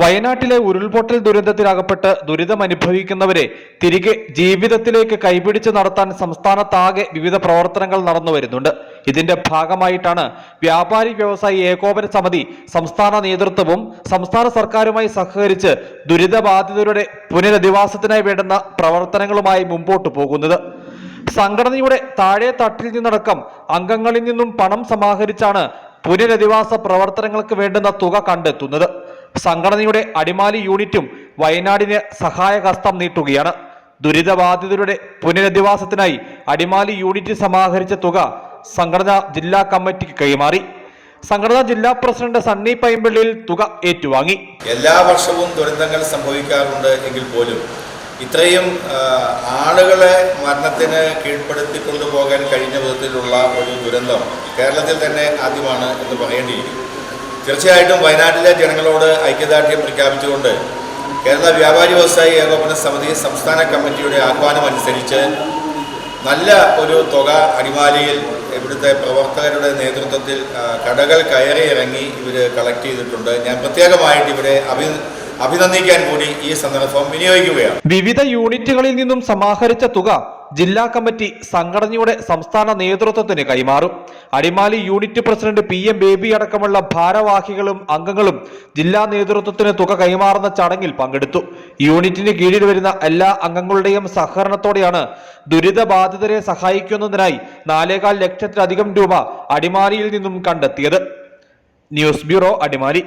വയനാട്ടിലെ ഉരുൾപൊട്ടൽ ദുരന്തത്തിലകപ്പെട്ട് ദുരിതമനുഭവിക്കുന്നവരെ തിരികെ ജീവിതത്തിലേക്ക് കൈപിടിച്ച് നടത്താൻ സംസ്ഥാനത്താകെ വിവിധ പ്രവർത്തനങ്ങൾ നടന്നു വരുന്നുണ്ട്. ഇതിന്റെ ഭാഗമായിട്ടാണ് വ്യാപാരി വ്യവസായി ഏകോപന സമിതി സംസ്ഥാന നേതൃത്വവും സംസ്ഥാന സർക്കാരുമായി സഹകരിച്ച് ദുരിതബാധിതരുടെ പുനരധിവാസത്തിനായി വേണ്ടുന്ന പ്രവർത്തനങ്ങളുമായി മുമ്പോട്ട് പോകുന്നത്. സംഘടനയുടെ താഴെ തട്ടിൽ നിന്നടക്കം അംഗങ്ങളിൽ നിന്നും പണം സമാഹരിച്ചാണ് പുനരധിവാസ പ്രവർത്തനങ്ങൾക്ക് വേണ്ടുന്ന തുക കണ്ടെത്തുന്നത്. സംഘടനയുടെ അടിമാലി യൂണിറ്റും വയനാടിന് സഹായഹസ്തം നീട്ടുകയാണ്. ദുരിതബാധിതരുടെ പുനരധിവാസത്തിനായി അടിമാലി യൂണിറ്റ് സമാഹരിച്ച തുക സംഘടന ജില്ലാ കമ്മിറ്റിക്ക് കൈമാറി. സംഘടനാ ജില്ലാ പ്രസിഡന്റ് സണ്ണി പൈമ്പള്ളിയിൽ തുക ഏറ്റുവാങ്ങി. എല്ലാ വർഷവും ദുരന്തങ്ങൾ സംഭവിക്കാറുണ്ട് എങ്കിൽ പോലും ഇത്രയും ആളുകളെ മരണത്തിന് കീഴ്പ്പെടുത്തിക്കൊണ്ടുപോകാൻ കഴിഞ്ഞ വിധത്തിലുള്ള ഒരു ദുരന്തം കേരളത്തിൽ തന്നെ ആദ്യമാണ് എന്ന് പറയേണ്ടിയിരിക്കും തീർച്ചയായിട്ടും വയനാട്ടിലെ ജനങ്ങളോട് ഐക്യദാർഢ്യം പ്രഖ്യാപിച്ചുകൊണ്ട് കേരള വ്യാപാരി വ്യവസായി ഏകോപന സമിതി സംസ്ഥാന കമ്മിറ്റിയുടെ ആഹ്വാനം അനുസരിച്ച് നല്ല ഒരു തുക അടിമാലിയിൽ ഇവിടുത്തെ പ്രവർത്തകരുടെ നേതൃത്വത്തിൽ കടകൾ കയറി ഇറങ്ങി ഇവർ കളക്ട് ചെയ്തിട്ടുണ്ട്. ഞാൻ പ്രത്യേകമായിട്ട് ഇവിടെ അഭി അഭിനന്ദിക്കാൻ കൂടി ഈ സന്ദർഭം വിനിയോഗിക്കുകയാണ്. വിവിധ യൂണിറ്റുകളിൽ നിന്നും സമാഹരിച്ച തുക ജില്ലാ കമ്മിറ്റി സംഘടനയുടെ സംസ്ഥാന നേതൃത്വത്തിന് കൈമാറും. Adimali unit president P M Baby അടക്കമുള്ള ഭാരവാഹികളും അംഗങ്ങളും ജില്ലാ നേതൃത്വത്തിന് തുക കൈമാറുന്ന ചടങ്ങിൽ പങ്കെടുത്തു. യൂണിറ്റിന് കീഴിൽ വരുന്ന എല്ലാ അംഗങ്ങളുടെയും സഹകരണത്തോടെയാണ് ദുരിതബാധിതരെ സഹായിക്കുന്നതിനായി നാലേകാൽ ലക്ഷത്തിലധികം രൂപ അടിമാലിയിൽ നിന്നും കണ്ടെത്തിയത്. News bureau Adimali.